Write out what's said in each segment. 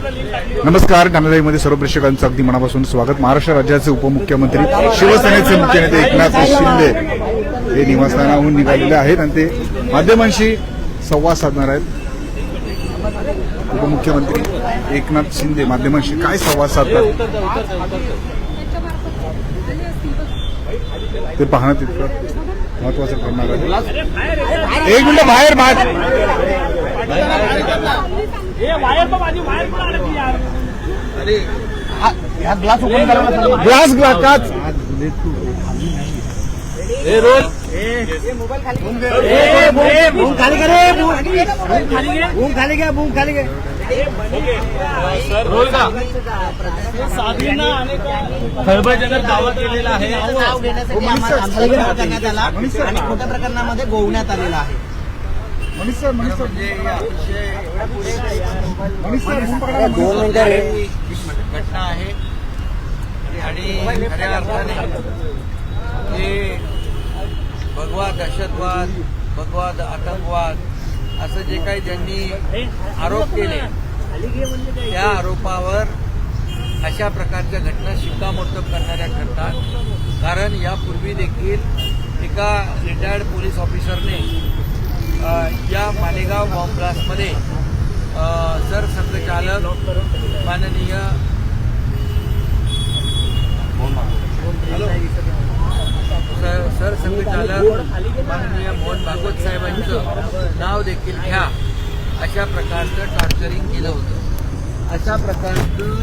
नमस्कारमध्ये सर्व प्रेक्षकांचं अगदी मनापासून स्वागत. महाराष्ट्र राज्याचे उपमुख्यमंत्री शिवसेनेचे मुख्य नेते एकनाथ शिंदे हे निवासस्थानाहून निघालेले आहेत आणि ते माध्यमांशी संवाद साधणार आहेत. उपमुख्यमंत्री एकनाथ शिंदे माध्यमांशी काय संवाद साधतात? ते पाहणं तितकं महत्वाचं ठरणार आहे. एक मिनिट बाहेर बाहेर. ये वायर तो माझी वायर पण अडकली यार ग्लास ग्लास काच बूम खाली करे बूम. खाली घ्या बूम खाली घ्या साधींना दावा केलेला आहे. आणि खोट्या प्रकरणामध्ये गोवण्यात आलेला आहे. Manish sir Manish sir Manish sir boom पकडा, मनीष दोन सर. मिनिटं रे घटना आहे आणि खऱ्या अर्थाने हे भगवा दहशतवाद भगवा आतंकवाद असं जे काही ज्यांनी आरोप केले त्या आरोपावर अशा प्रकारच्या घटना शिक्कामोर्तब करणाऱ्या ठरतात. कारण यापूर्वी देखील एका रिटायर्ड पोलीस ऑफिसरने या मालेगाव बॉम्ब ब्लास्टमध्ये अ, सरसंघचालक माननीय सर सरसंघचालक माननीय मोहन भागवत साहेबांचं नाव देखील घ्या. अशा प्रकारचं टॉर्चरिंग केलं होतं. अशा प्रकारचं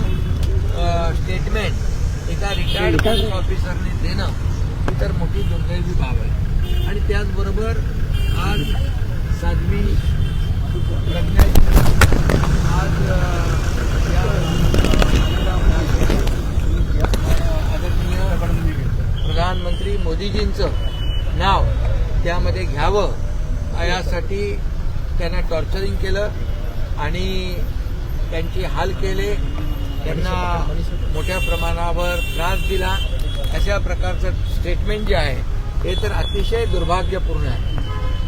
स्टेटमेंट एका रिटायर्ड पोलीस ऑफिसरने देणं ही तर मोठी दुर्दैवी बाब आहे. आणि त्याचबरोबर आज साध्वी प्रज्ञा आज या आदरणीय प्रधानमंत्री मोदीजींचं नाव त्यामध्ये घ्यावं यासाठी त्यांना टॉर्चरिंग केलं आणि त्यांची हाल केले. त्यांना मोठ्या प्रमाणावर त्रास दिला. अशा प्रकारचं स्टेटमेंट जे आहे हे तर अतिशय दुर्भाग्यपूर्ण आहे.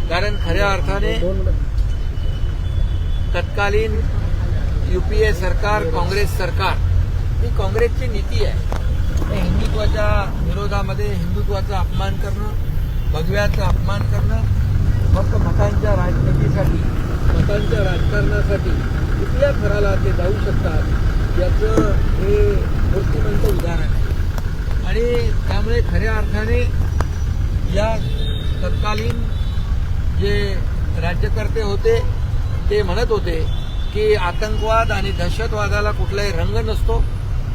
कारण खऱ्या अर्थाने तत्कालीन युपीए सरकार काँग्रेस सरकार ही काँग्रेसची नीती आहे. हिंदुत्वाच्या विरोधामध्ये हिंदुत्वाचा अपमान करणं भगव्याचा अपमान करणं फक्त मतांच्या राजनीतीसाठी मतांच्या राजकारणासाठी कुठल्या थराला ते जाऊ शकतात याचं हे मूर्तिमंत उदाहरण आहे. आणि त्यामुळे खऱ्या अर्थाने या तत्कालीन जे राज्यकर्ते होते ते म्हणत होते की आतंकवाद आणि दहशतवादाला कुठलाही रंग नसतो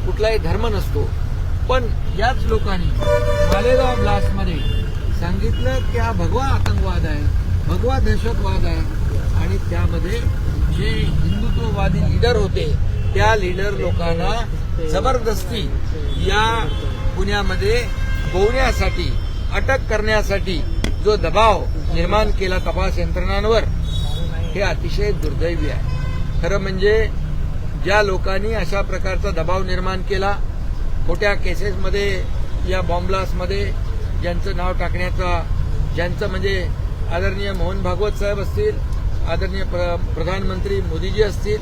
कुठलाही धर्म नसतो. पण याच लोकांनी मालेगाव ब्लास्टमध्ये सांगितलं की हा भगवा आतंकवाद आहे भगवा दहशतवाद आहे. आणि त्यामध्ये जे हिंदुत्ववादी लीडर होते त्या लीडर लोकांना जबरदस्ती या गुन्ह्यामध्ये गोवण्यासाठी अटक करण्यासाठी जो दबाव निर्माण केला तपास यंत्रणांवर हे अतिशय दुर्दैवी आहे. खरं म्हणजे ज्या लोकांनी अशा प्रकारचा दबाव निर्माण केला खोट्या केसेसमध्ये या बॉम्बलासमध्ये ज्यांचं नाव टाकण्याचा ज्यांचं म्हणजे आदरणीय मोहन भागवत साहेब असतील आदरणीय प्र प्रधानमंत्री मोदीजी असतील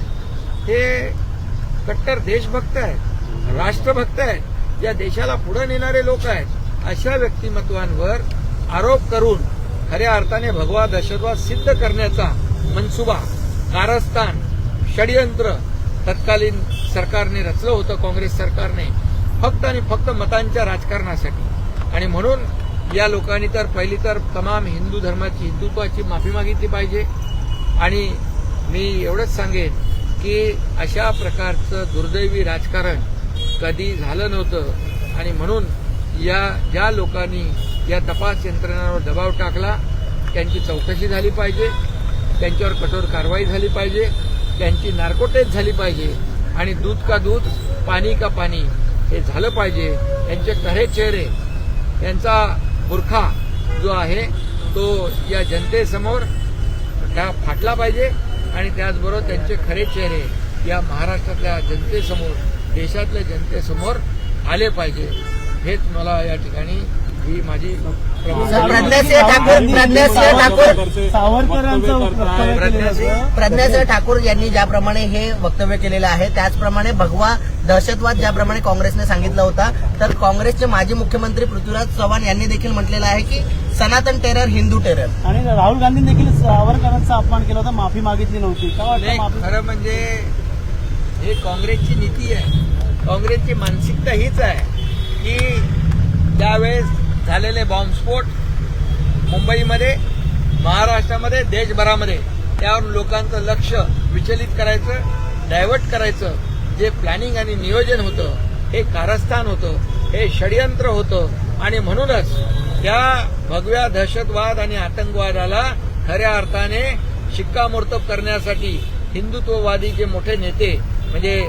हे कट्टर देशभक्त आहेत राष्ट्रभक्त आहेत या देशाला पुढे नेणारे लोक आहेत अशा व्यक्तिमत्वांवर आरोप करून खऱ्या अर्थाने भगवा दहशतवाद सिद्ध करण्याचा मनसुबा कारस्थान षडयंत्र तत्कालीन सरकारने रचलं होतं काँग्रेस सरकारने. फक्त आणि फक्त मतांच्या राजकारणासाठी. आणि म्हणून या लोकांनी तर पहिली तर तमाम हिंदू धर्माची हिंदुत्वाची माफी मागितली पाहिजे. आणि मी एवढंच सांगेन की अशा प्रकारचं दुर्दैवी राजकारण कधी झालं नव्हतं. आणि म्हणून या ज्या लोकांनी या तपास यंत्रणांवर दबाव टाकला त्यांची चौकशी झाली पाहिजे त्यांच्यावर कठोर कारवाई झाली पाहिजे त्यांची नार्कोटेज झाली पाहिजे आणि दूध का दूध पाणी का पाणी हे झालं पाहिजे. त्यांचे खरे चेहरे त्यांचा बुरखा जो आहे तो या जनतेसमोर त्या फाटला पाहिजे आणि त्याचबरोबर त्यांचे खरे चेहरे या महाराष्ट्रातल्या जनतेसमोर देशातल्या जनतेसमोर आले पाहिजे. हेच मला या ठिकाणी ही माझी प्रज्ञासिंह ठाकूर प्रज्ञासिंह ठाकूर. सावरकरांचं वक्तव्य केलेलं होतं. प्रज्ञासिंह ठाकूर यांनी ज्याप्रमाणे हे वक्तव्य केलेलं आहे त्याचप्रमाणे भगवा दहशतवाद ज्याप्रमाणे काँग्रेसने सांगितलं होता तर काँग्रेसचे माजी मुख्यमंत्री पृथ्वीराज चव्हाण यांनी देखील म्हटलेलं आहे की सनातन टेरर हिंदू टेरर. आणि राहुल गांधी देखील सावरकरांचा अपमान केला होता माफी मागितली नव्हती. खरं म्हणजे हे काँग्रेसची नीती आहे. काँग्रेसची मानसिकता हीच आहे की त्यावेळेस झालेले बॉम्बस्फोट मुंबईमध्ये महाराष्ट्रामध्ये देशभरामध्ये. त्यावर लोकांचं लक्ष विचलित करायचं डायव्हर्ट करायचं. जे प्लॅनिंग आणि नियोजन होतं हे कारस्थान होतं हे षडयंत्र होतं. आणि म्हणूनच त्या भगव्या दहशतवाद आणि आतंकवादाला खऱ्या अर्थाने शिक्कामोर्तब करण्यासाठी हिंदुत्ववादी जे मोठे नेते म्हणजे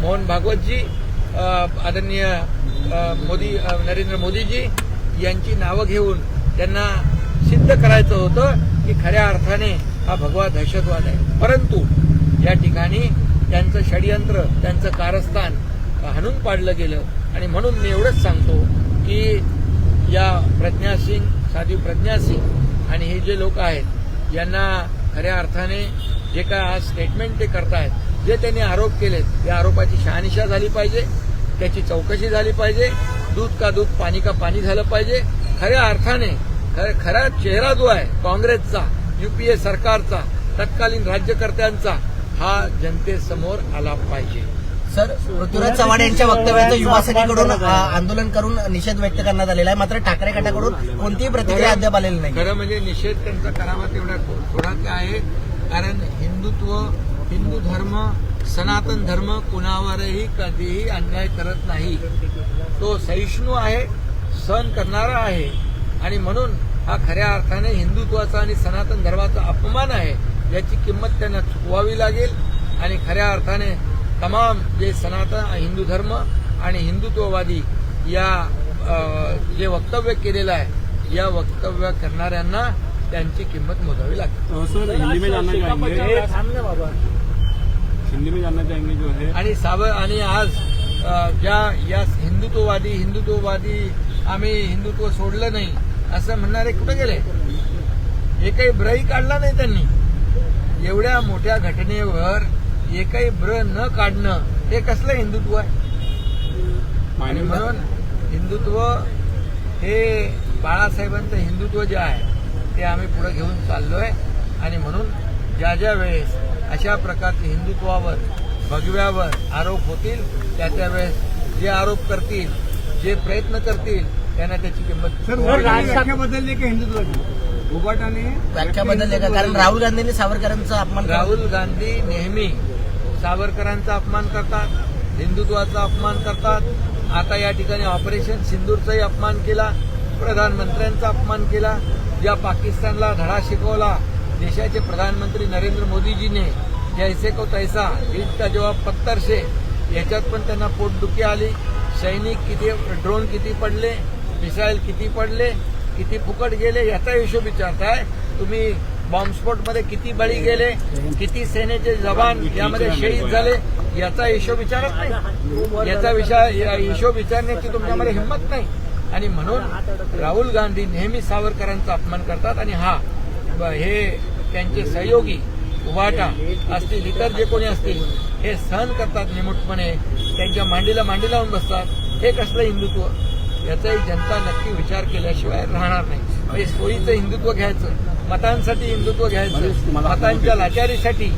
मोहन भागवतजी आदरणीय मोदी नरेंद्र मोदीजी यांची नावं घेऊन त्यांना सिद्ध करायचं होतं की खऱ्या अर्थाने हा भगवा दहशतवाद आहे. परंतु या ठिकाणी त्यांचं षडयंत्र त्यांचं कारस्थान हाणून पाडलं गेलं. आणि म्हणून मी एवढंच सांगतो की या प्रज्ञा सिंग साध्वी प्रज्ञा सिंग आणि हे जे लोक आहेत यांना खऱ्या अर्थाने जे काय आज स्टेटमेंट ते करतायत जे त्यांनी आरोप केलेत या आरोपाची शहानिशा झाली पाहिजे. त्याची चौकशी झाली पाहिजे. दूध का दूध पाणी का पाणी झालं पाहिजे. खऱ्या अर्थाने खर- खरा चेहरा जो आहे काँग्रेसचा युपीए सरकारचा तत्कालीन राज्यकर्त्यांचा हा जनतेसमोर आला पाहिजे. सर पृथ्वीराज चव्हाण यांच्या वक्तव्याचं युवासेनेकडून आंदोलन करून निषेध व्यक्त करण्यात आलेला आहे. मात्र ठाकरे गटाकडून कोणतीही प्रतिक्रिया अद्याप आलेली नाही. खरं म्हणजे निषेध त्यांचा करावा तेवढा थोडा आहे? कारण हिंदुत्व हिंदू धर्म सनातन धर्म कुणावरही कधीही अन्याय करत नाही. तो सहिष्णू आहे सहन करणारा आहे. आणि म्हणून हा खऱ्या अर्थाने हिंदुत्वाचा आणि सनातन धर्माचा अपमान आहे. याची किंमत त्यांना चुकवावी लागेल. आणि खऱ्या अर्थाने तमाम जे सनातन हिंदू धर्म आणि हिंदुत्ववादी या जे वक्तव्य केलेलं आहे या वक्तव्य करणाऱ्यांना त्यांची किंमत मोजावी लागेल. सर हिंदी में जानना चाहेंगे जो है। आणि साव आणि आज अ, ज्या या हिंदुत्ववादी हिंदुत्ववादी आम्ही हिंदुत्व सोडलं नाही असं म्हणणारे कुठे गेले? एकही ब्रही काढला नाही त्यांनी. एवढ्या मोठ्या घटनेवर एकही ब्र न काढणं हे कसलं हिंदुत्व आहे? आणि म्हणून हिंदुत्व हे बाळासाहेबांचं हिंदुत्व जे आहे ते आम्ही पुढे घेऊन चाललोय. आणि म्हणून ज्या ज्या वेळेस अशा प्रकारचे हिंदुत्वावर भगव्यावर आरोप होतील त्या त्या वेळेस जे आरोप करतील जे प्रयत्न करतील त्यांना त्याची किंमत व्याख्या बदलली की हिंदुत्वाची उभाटाने व्याख्या बदलली का कारण राहुल गांधींनी सावरकरांचा अपमान. राहुल गांधी नेहमी सावरकरांचा अपमान करतात हिंदुत्वाचा अपमान करतात आता या ठिकाणी ऑपरेशन सिंदूरचाही अपमान केला प्रधानमंत्र्यांचा अपमान केला ज्या पाकिस्तानला धडा शिकवला देशाचे प्रधानमंत्री नरेंद्र मोदीजीने जैसे को तैसा ईद का जवाब पत्तर से याच्यात पण त्यांना पोटदुखी आली. सैनिक किती ड्रोन किती पडले मिसाईल किती पडले किती फुकट गेले याचा हिशोब विचारताय. तुम्ही बॉम्बस्फोटमध्ये किती बळी गेले किती सेनेचे जवान यामध्ये शहीद झाले याचा हिशोब विचारत नाही. याचा विषय या हिशोब विचारण्याची तुमच्यामध्ये हिंमत नाही. आणि म्हणून राहुल गांधी नेहमी सावरकरांचा अपमान करतात. आणि हा ब- हे त्यांचे सहयोगी उभाटा असतील इतर जे कोणी असतील हे सहन करतात निमूटपणे. त्यांच्या मांडीला मांडी लावून बसतात. हे कसलं हिंदुत्व? याचाही जनता नक्की विचार केल्याशिवाय राहणार नाही. म्हणजे सोयीचं हिंदुत्व घ्यायचं मतांसाठी हिंदुत्व घ्यायचं मतांच्या लाचारीसाठी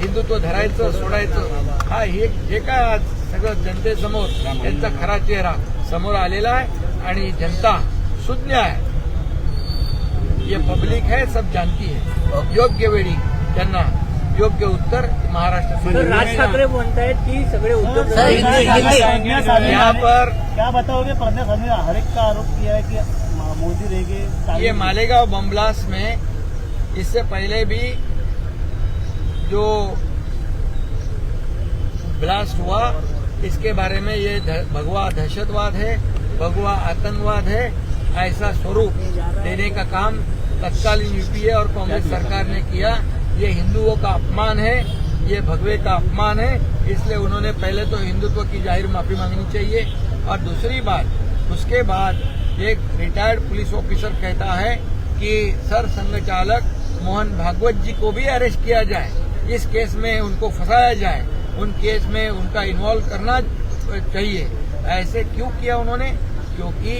हिंदुत्व धरायचं सोडायचं हा हे जे काय आज सगळं जनतेसमोर त्यांचा खरा चेहरा समोर आलेला आहे आणि जनता सुज्ञ आहे. ये पब्लिक है सब जानती है। योग्य वेळी त्यांना योग्य उत्तर महाराष्ट्र सर, राज ठाकरे म्हणतायत की सगळे उद्योग सर, हिंदी- हिंदी- यहाँ पर क्या बताओगे? साधवी हर एक का आरोप किया है कि मोदी रहेंगे ये मालेगांव बम ब्लास्ट में इससे पहले भी जो ब्लास्ट हुआ इसके बारे में ये भगवा दहशतवाद है भगवा आतंकवाद है ऐसा स्वरूप देने का काम तत्कालीन यूपीए और कांग्रेस सरकार ने किया। ये हिंदुओं का अपमान है, ये भगवे का अपमान है, इसलिए उन्होंने पहले तो हिंदुत्व की ज़ाहिर माफ़ी मांगनी चाहिए। और दूसरी बात, उसके बाद एक रिटायर्ड पुलिस ऑफिसर कहता है कि, सर संघ चालक मोहन भागवत जी को भी अरेस्ट किया जाए। इस केस में उनको फंसाया जाए। उन केस में उनका इन्वॉल्व करना चाहिए। ऐसे क्यों किया उन्होंने? क्योंकि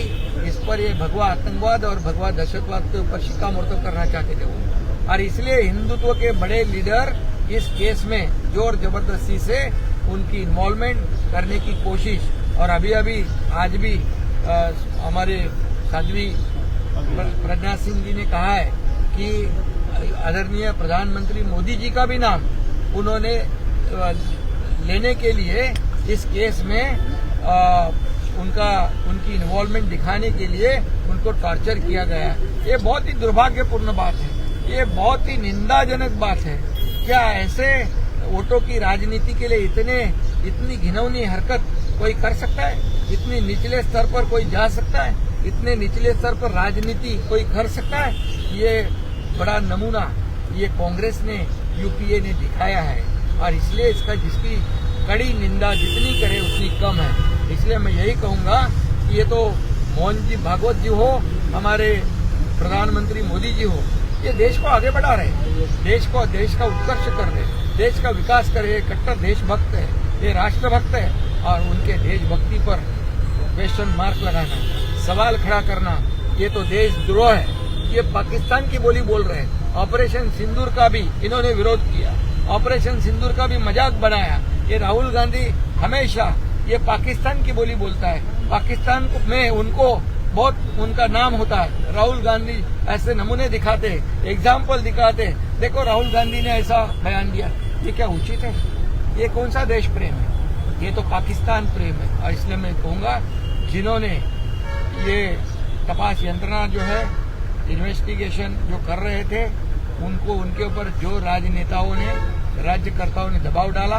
इस पर ये भगवा आतंकवाद और भगवा दहशतवाद के ऊपर शिक्कामोर्तब करना चाहते थे वो। और इसलिए हिंदुत्व के बड़े लीडर इस केस में ज़ोर ज़बरदस्ती से उनकी इन्वॉल्वमेंट करने की कोशिश और अभी अभी आज भी हमारे साध्वी प्र- प्रज्ञा सिंह जी ने कहा है कि आदरणीय प्रधानमंत्री मोदी जी का भी नाम उन्होंने लेने के लिए इस केस में अ, उनका, उनकी इन्वॉल्वमेंट दिखाने के लिए उनको टॉर्चर किया गया ये बहुत ही दुर्भाग्यपूर्ण बात है। ये बहुत ही निंदाजनक बात है। क्या ऐसे वोटों की राजनीति के लिए इतने, इतनी घिनौनी हरकत कोई कर सकता है? इतनी निचले स्तर पर कोई जा सकता है? इतने निचले स्तर पर राजनीति कोई कर सकता है? ये बड़ा नमूना ये कांग्रेस ने, यूपीए ने दिखाया है। और इसलिए इसका जिसकी कड़ी निंदा जितनी करे, उतनी कम है। इसलिए मैं यही कहूँगा कि ये तो मोहन जी, भागवत जी हो, हमारे प्रधानमंत्री मोदी जी हो, ये देश को आगे बढ़ा रहे देश को, देश का उत्कर्ष कर रहे देश का विकास कर रहे कट्टर देशभक्त है। ये राष्ट्रभक्त है। और उनके देशभक्ति पर क्वेश्चन मार्क लगाना, सवाल खड़ा करना, ये तो देशद्रोह है। ये पाकिस्तान की बोली बोल रहे हैं। ऑपरेशन सिंदूर का भी इन्होंने विरोध किया। ऑपरेशन सिंदूर का भी मज़ाक बनाया। ये राहुल गांधी हमेशा ये पाकिस्तान की बोली बोलता है। पाकिस्तान में उनको बहुत, उनका नाम होता है। राहुल गांधी ऐसे नमूने दिखाते एग्ज़ाम्पल दिखाते देखो, राहुल गांधी ने ऐसा बयान दिया। ये क्या उचित है? ये कौन सा देश प्रेम है? ये तो पाकिस्तान प्रेम है। और इसलिए मैं कहूँगा, जिन्होंने ये तपास यंत्रणा जो है इन्वेस्टिगेशन जो कर रहे थे, उनको, उनके ऊपर जो राजनेताओं ने, राज्यकर्ताओं ने दबाव डाला,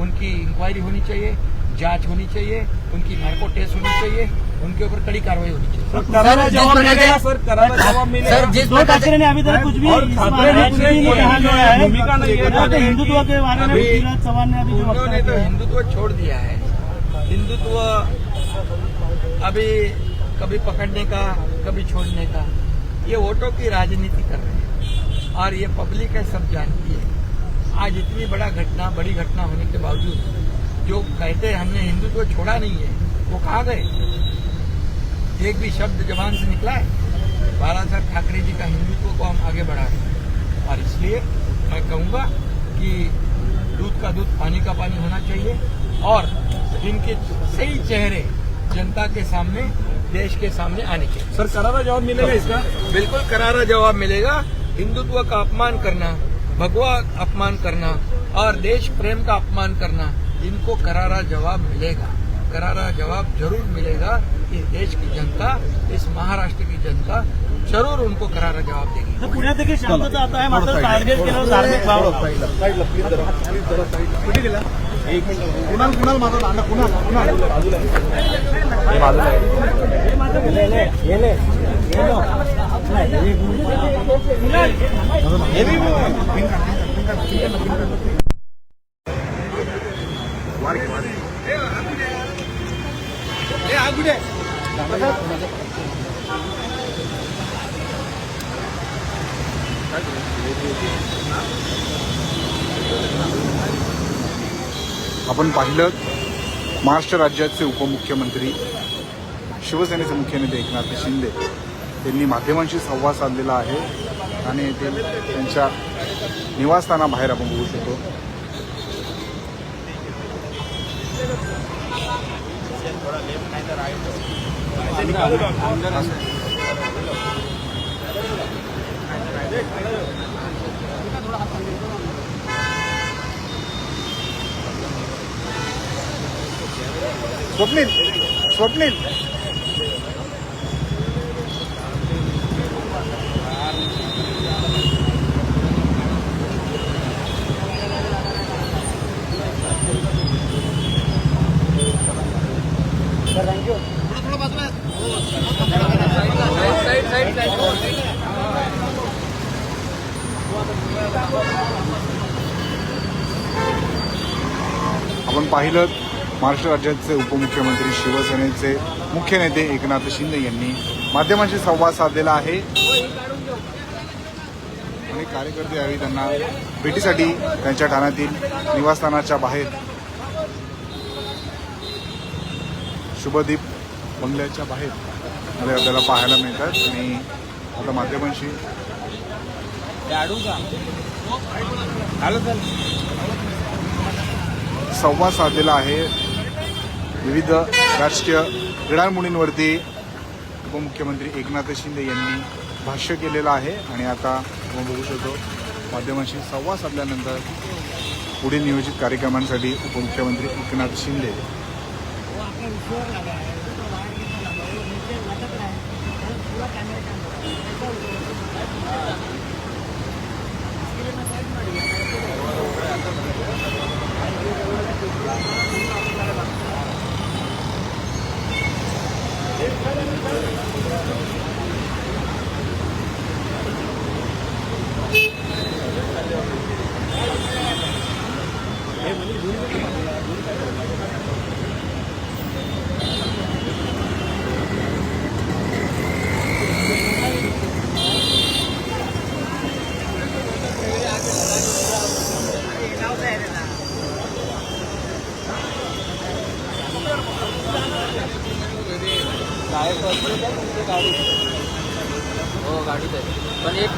उनकी इंक्वायरी होनी चाहिए। जाँच होनी चाहिए उनकी नार्को टेस्ट होनी चाहिए उनके ऊपर कड़ी कार्रवाई होनी चाहिए। सर करारा जवाब मिलेगा सर जिस प्रकार ठाकरे ने अभी तक कुछ भी है। है। तो हिंदुत्व के बारे में चौहान ने अभी जो उन्होंने तो हिंदुत्व छोड़ दिया है। हिंदुत्व अभी कभी पकड़ने का कभी छोड़ने का ये वोटों की राजनीति कर रहे हैं। और ये पब्लिक है सब जानती है। आज इतनी बड़ा घटना बड़ी घटना होने के बावजूद जो कहते हैं हमने हिंदुत्व तो छोड़ा नहीं है वो कहाँ गए? एक भी शब्द जबान से निकला है? बाला साहब ठाकरे जी का हिंदुत्व को हम आगे बढ़ा रहे हैं। और इसलिए मैं कहूँगा कि दूध का दूध पानी का पानी होना चाहिए और इनके सही चेहरे जनता के सामने देश के सामने आने चाहिए। सर करारा जवाब मिलेगा इसका? बिल्कुल करारा जवाब मिलेगा। हिंदुत्व का अपमान करना भगवा अपमान करना और देश प्रेम का अपमान करना इनको करारा जवाब मिलेगा करारा जवाब ज़रूर मिलेगा इस देश की जनता इस महाराष्ट्र की जनता ज़रूर उनको करारा जवाब देगी पुण्यात देखील शांतता आता आहे मात्र टार्गेट केलं धार्मिक भाव एक मिनिट कुणाल कुणाल माझा दांडा कुणाल कुणाल आपण पाहिलं महाराष्ट्र राज्याचे उपमुख्यमंत्री शिवसेनेचे मुख्य नेते एकनाथ शिंदे त्यांनी माध्यमांशी संवाद साधलेला आहे आणि ते त्यांच्या निवासस्थानाबाहेर आपण बघू शकतो. स्वप्नील स्वप्नील. आपण पाहिलं महाराष्ट्र राज्याचे उपमुख्यमंत्री शिवसेनेचे मुख्य नेते एकनाथ शिंदे यांनी माध्यमांशी संवाद साधलेला आहे. आणि कार्यकर्ते यावेळी त्यांना भेटीसाठी त्यांच्या ठाण्यातील निवासस्थानाच्या बाहेर शुभदीप बंगल्याच्या बाहेर मध्ये आपल्याला पाहायला मिळतात. आणि आता माध्यमांशी संवाद साधलेला आहे. विविध राजकीय घडामोडींवरती उपमुख्यमंत्री एकनाथ शिंदे यांनी भाष्य केलेलं आहे आणि आता आपण बघू शकतो माध्यमांशी संवाद साधल्यानंतर पुढील नियोजित कार्यक्रमांसाठी उपमुख्यमंत्री एकनाथ शिंदे.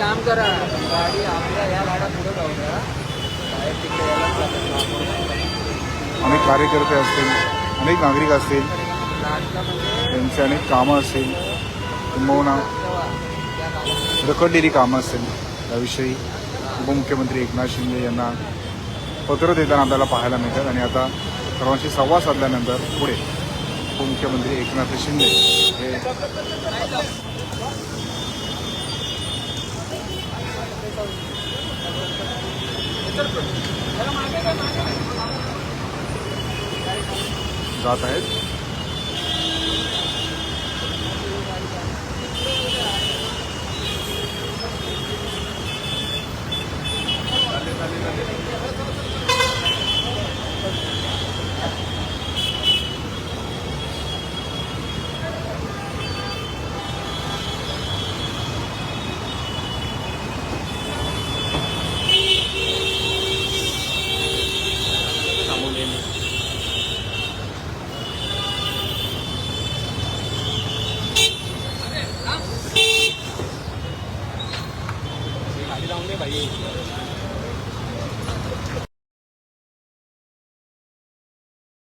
काम करा. गाडी आपल्या या गाड्या पुढे जाऊ द्या. बाहेर तिकडे यायलाच लागेल. अनेक कार्यकर्ते असतील अनेक नागरिक असतील त्यांचे अनेक कामं असतील. किंबहुना रखडलेली कामं असतील. त्याविषयी उपमुख्यमंत्री एकनाथ शिंदे यांना पत्र देताना आपल्याला पाहायला मिळतात. आणि आता सर्वांशी संवाद साधल्यानंतर पुढे उपमुख्यमंत्री एकनाथ शिंदे हे जात आहेत. चालेल